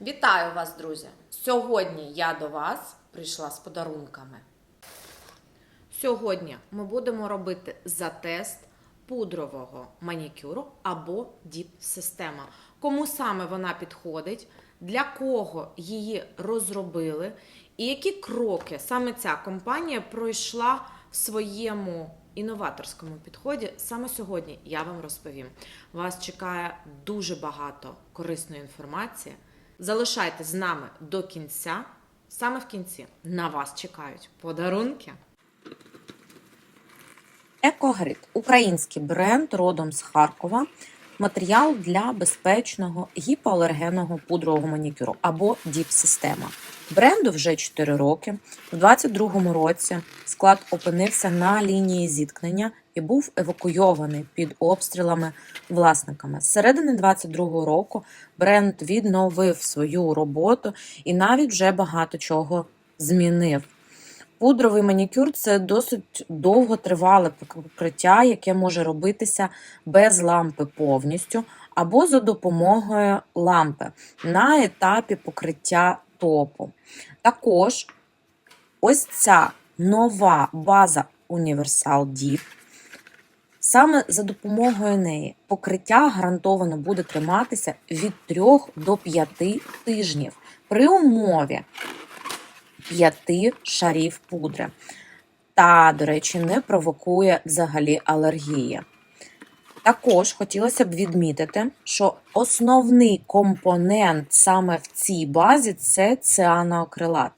Вітаю вас, друзі! Сьогодні я до вас прийшла з подарунками. Сьогодні ми будемо робити затест пудрового манікюру або діп-система. Кому саме вона підходить, для кого її розробили, і які кроки саме ця компанія пройшла в своєму інноваторському підході. Саме сьогодні я вам розповім. Вас чекає дуже багато корисної інформації. Залишайтесь з нами до кінця. Саме в кінці на вас чекають подарунки. Екогрид український бренд родом з Харкова. Матеріал для безпечного гіпоалергенного пудрового манікюру або діп-система. Бренду вже 4 роки. У 2022 році склад опинився на лінії зіткнення і був евакуйований під обстрілами власниками. З середини 2022 року бренд відновив свою роботу і навіть вже багато чого змінив. Пудровий манікюр це досить довготривале покриття, яке може робитися без лампи повністю або за допомогою лампи на етапі покриття топу. Також ось ця нова база Universal Deep. Саме за допомогою неї покриття гарантовано буде триматися від 3 до 5 тижнів при умові п'яти шарів пудри. Та, до речі, не провокує взагалі алергії. Також хотілося б відмітити, що основний компонент саме в цій базі це цианоакрилат.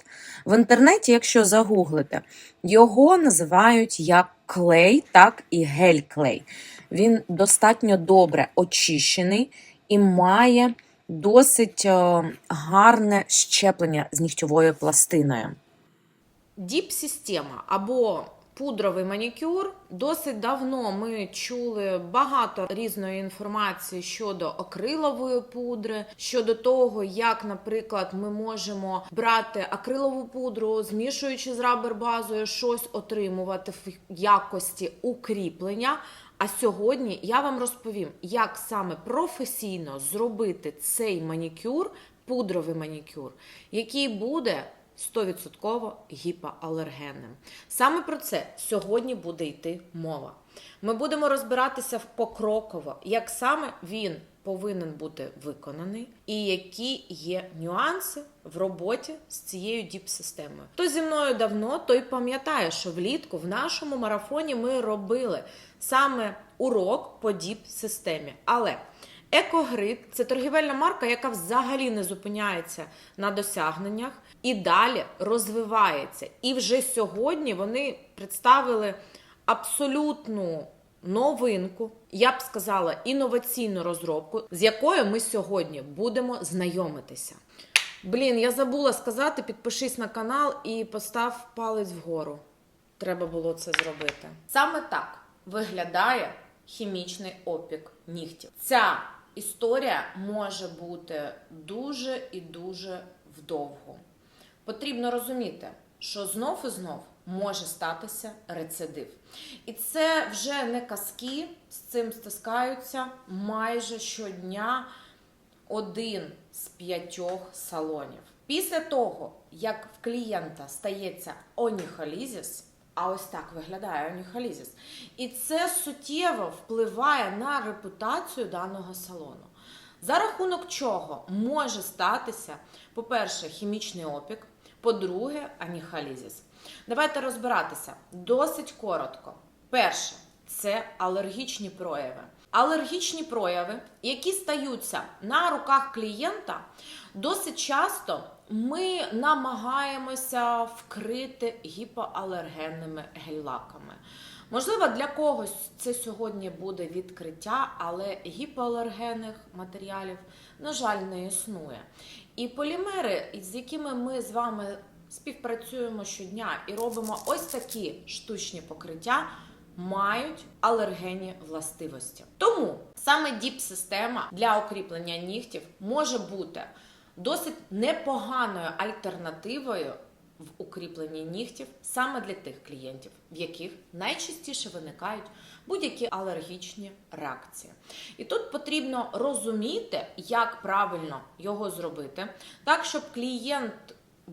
В інтернеті, якщо загуглите, його називають як клей, так і гель-клей. Він достатньо добре очищений і має досить е, гарне щеплення з нігтьовою пластиною. Діп-система або пудровий манікюр. Досить давно ми чули багато різної інформації щодо акрилової пудри, щодо того, як, наприклад, ми можемо брати акрилову пудру, змішуючи з рабер-базою, щось отримувати в якості укріплення. А сьогодні я вам розповім, як саме професійно зробити цей манікюр, пудровий манікюр, який буде 100% гіпоалергенним. Саме про це сьогодні буде йти мова. Ми будемо розбиратися покроково, як саме він повинен бути виконаний, і які є нюанси в роботі з цією діп-системою. Хто зі мною давно, той пам'ятає, що влітку в нашому марафоні ми робили саме урок по діп-системі. Але Екогрид це торгівельна марка, яка взагалі не зупиняється на досягненнях і далі розвивається. І вже сьогодні вони представили абсолютну новинку, я б сказала, інноваційну розробку, з якою ми сьогодні будемо знайомитися. Блін, я забула сказати: підпишись на канал і постав палець вгору. Треба було це зробити. Саме так виглядає хімічний опік нігтів. Ця історія може бути дуже і дуже вдовго. Потрібно розуміти, що знов і знов може статися рецидив. І це вже не казки, з цим стискаються майже щодня один з п'ятьох салонів. Після того, як в клієнта стається оніхолізіс, а ось так виглядає оніхолізіс, і це суттєво впливає на репутацію даного салону. За рахунок чого може статися, по-перше, хімічний опік, по-друге, аніхалізіс. Давайте розбиратися досить коротко. Перше це алергічні прояви. Алергічні прояви, які стаються на руках клієнта, досить часто ми намагаємося вкрити гіпоалергенними гель-лаками. Можливо, для когось це сьогодні буде відкриття, але гіпоалергенних матеріалів, на жаль, не існує. І полімери, з якими ми з вами співпрацюємо щодня і робимо ось такі штучні покриття, мають алергенні властивості. Тому саме діп-система для укріплення нігтів може бути досить непоганою альтернативою в укріпленні нігтів саме для тих клієнтів, в яких найчастіше виникають будь-які алергічні реакції. І тут потрібно розуміти, як правильно його зробити, так щоб клієнт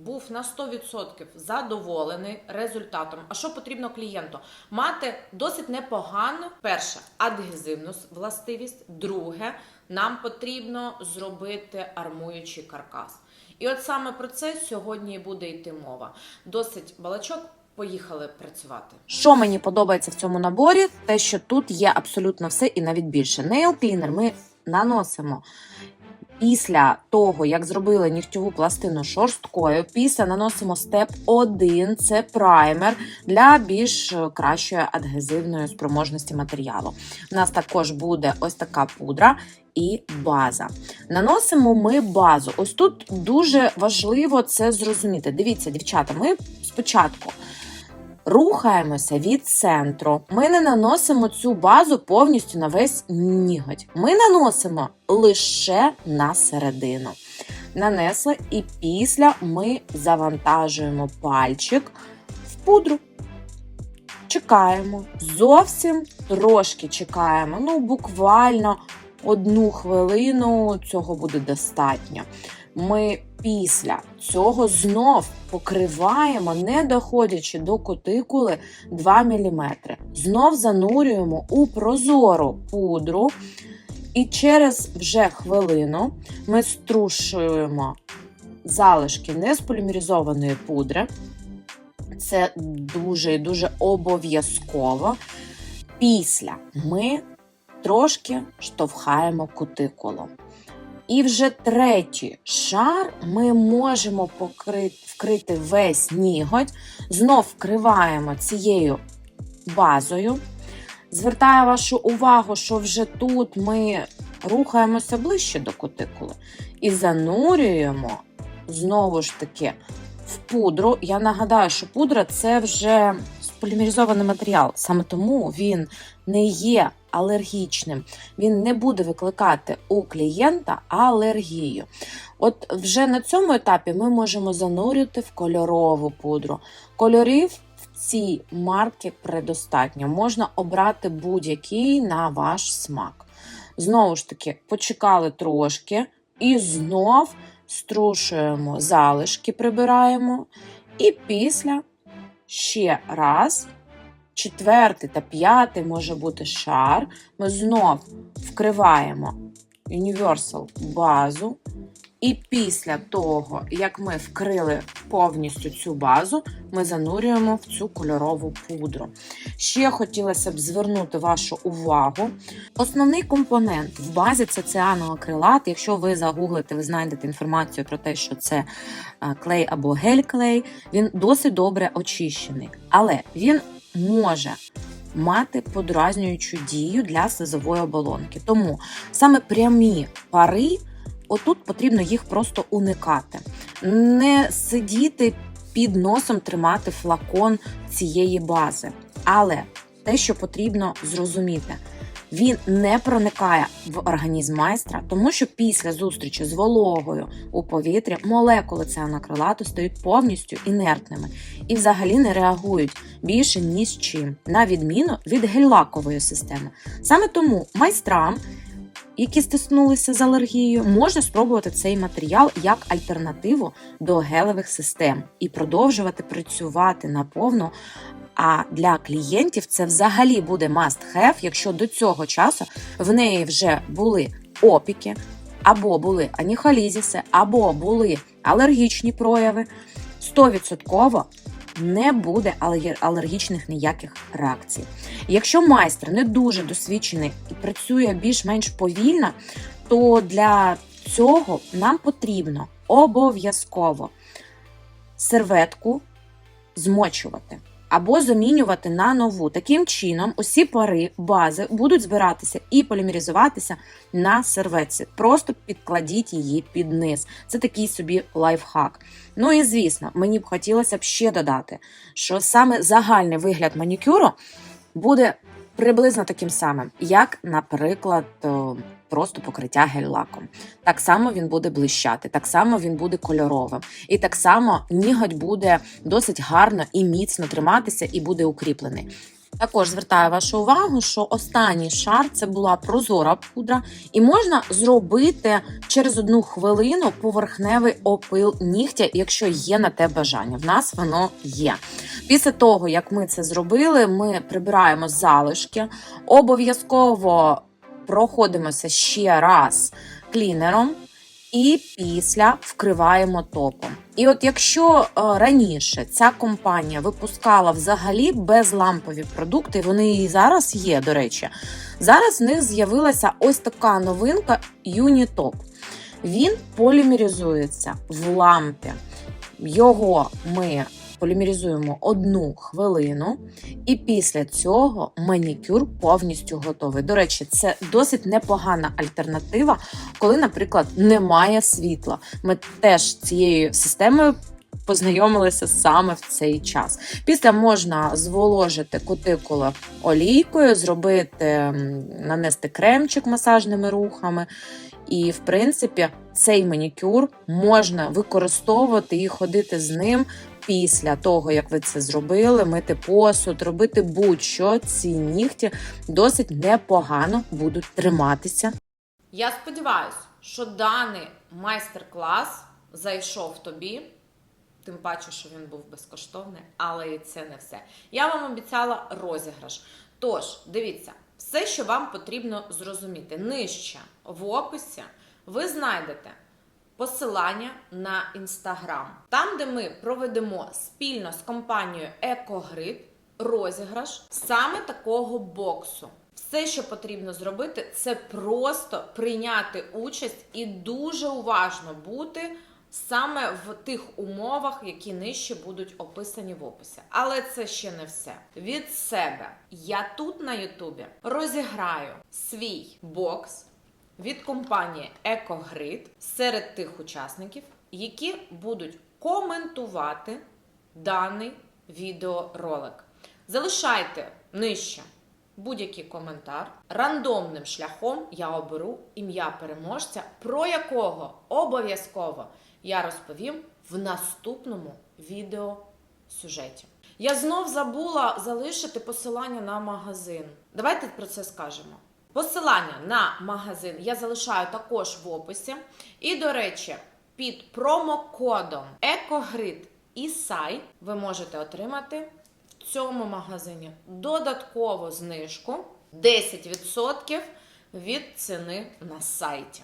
був на 100% задоволений результатом. А що потрібно клієнту? Мати досить непогану, перше, адгезивну властивість, друге, нам потрібно зробити армуючий каркас. І от саме про це сьогодні і буде йти мова. Досить балачок. Поїхали працювати. Що мені подобається в цьому наборі, те, що тут є абсолютно все і навіть більше. Nail Cleaner ми наносимо після того, як зробили нігтьову пластину шорсткою. Після наносимо степ 1, це праймер для більш кращої адгезивної спроможності матеріалу. У нас також буде ось така пудра. І база. Наносимо ми базу. Ось тут дуже важливо це зрозуміти. Дивіться, дівчата, ми спочатку рухаємося від центру. Ми не наносимо цю базу повністю на весь ніготь. Ми наносимо лише на середину. Нанесли, і після ми завантажуємо пальчик в пудру. Чекаємо. Зовсім трошки чекаємо. Ну, буквально одну хвилину цього буде достатньо. Ми після цього знов покриваємо, не доходячи до кутикули 2 мм. Знов занурюємо у прозору пудру, і через вже хвилину ми струшуємо залишки несполімеризованої пудри. Це дуже і дуже обов'язково. Після ми трошки штовхаємо кутикулу. І вже третій шар ми можемо покрити, вкрити весь ніготь, знов вкриваємо цією базою. Звертаю вашу увагу, що вже тут ми рухаємося ближче до кутикули і занурюємо знову ж таки в пудру. Я нагадаю, що пудра це вже полімеризований матеріал, саме тому він не є алергічним, він не буде викликати у клієнта алергію. От вже на цьому етапі ми можемо занурювати в кольорову пудру. Кольорів в цій марки предостатньо. Можна обрати будь-який на ваш смак. Знову ж таки, почекали трошки і знов струшуємо залишки, прибираємо. І після ще раз четвертий та п'ятий може бути шар. Ми знов вкриваємо Universal базу. І після того, як ми вкрили повністю цю базу, ми занурюємо в цю кольорову пудру. Ще хотілося б звернути вашу увагу. Основний компонент в базі це цианоакрилат. Якщо ви загуглите, ви знайдете інформацію про те, що це е, клей або гель-клей. Він досить добре очищений, але він може мати подразнюючу дію для слизової оболонки. Тому саме прямі пари, отут потрібно їх просто уникати. Не сидіти під носом, тримати флакон цієї бази. Але те, що потрібно зрозуміти, він не проникає в організм майстра, тому що після зустрічі з вологою у повітрі молекули цианокрилату стають повністю інертними і взагалі не реагують більше ні з чим, на відміну від гель-лакової системи. Саме тому майстрам, які стиснулися з алергією, можна спробувати цей матеріал як альтернативу до гелевих систем і продовжувати працювати наповну. А для клієнтів це взагалі буде must have, якщо до цього часу в неї вже були опіки, або були аніхалізіси, або були алергічні прояви. 100% не буде алергічних ніяких реакцій. Якщо майстер не дуже досвідчений і працює більш-менш повільно, то для цього нам потрібно обов'язково серветку змочувати або замінювати на нову. Таким чином, усі пари бази будуть збиратися і полімеризуватися на серветці. Просто підкладіть її під низ. Це такий собі лайфхак. Ну і звісно, мені б хотілося б ще додати, що саме загальний вигляд манікюру буде приблизно таким самим, як, наприклад, о, просто покриття гель-лаком. Так само він буде блищати, так само він буде кольоровим. І так само ніготь буде досить гарно і міцно триматися і буде укріплений. Також звертаю вашу увагу, що останній шар це була прозора пудра, і можна зробити через одну хвилину поверхневий опил нігтя, якщо є на те бажання. В нас воно є. Після того, як ми це зробили, ми прибираємо залишки, обов'язково проходимося ще раз клінером. І після вкриваємо топом. І от якщо е, раніше ця компанія випускала взагалі безлампові продукти, вони і зараз є, до речі. Зараз в них з'явилася ось така новинка Unitop. Він полімеризується в лампі. Його ми полімеризуємо одну хвилину, і після цього манікюр повністю готовий. До речі, це досить непогана альтернатива, коли, наприклад, немає світла. Ми теж цією системою. Познайомилися саме в цей час. Після можна зволожити кутикулу олійкою, зробити нанести кремчик масажними рухами. І, в принципі, цей манікюр можна використовувати і ходити з ним після того, як ви це зробили, мити посуд, робити будь-що. Ці нігті досить непогано будуть триматися. Я сподіваюся, що даний майстер-клас зайшов тобі. Тим паче, що він був безкоштовний, але і це не все. Я вам обіцяла розіграш. Тож, дивіться, все, що вам потрібно зрозуміти. Нижче в описі ви знайдете посилання на інстаграм, там, де ми проведемо спільно з компанією EcoGrid розіграш саме такого боксу. Все, що потрібно зробити, це просто прийняти участь і дуже уважно бути саме в тих умовах, які нижче будуть описані в описі. Але це ще не все. Від себе я тут на Ютубі розіграю свій бокс від компанії EcoGrid серед тих учасників, які будуть коментувати даний відеоролик. Залишайте нижче будь-який коментар. Рандомним шляхом я оберу ім'я переможця, про якого обов'язково я розповім в наступному відеосюжеті. Я знов забула залишити посилання на магазин. Давайте про це скажемо. Посилання на магазин я залишаю також в описі. І, до речі, під промокодом Екогрид і Сай ви можете отримати в цьому магазині додаткову знижку 10% від ціни на сайті.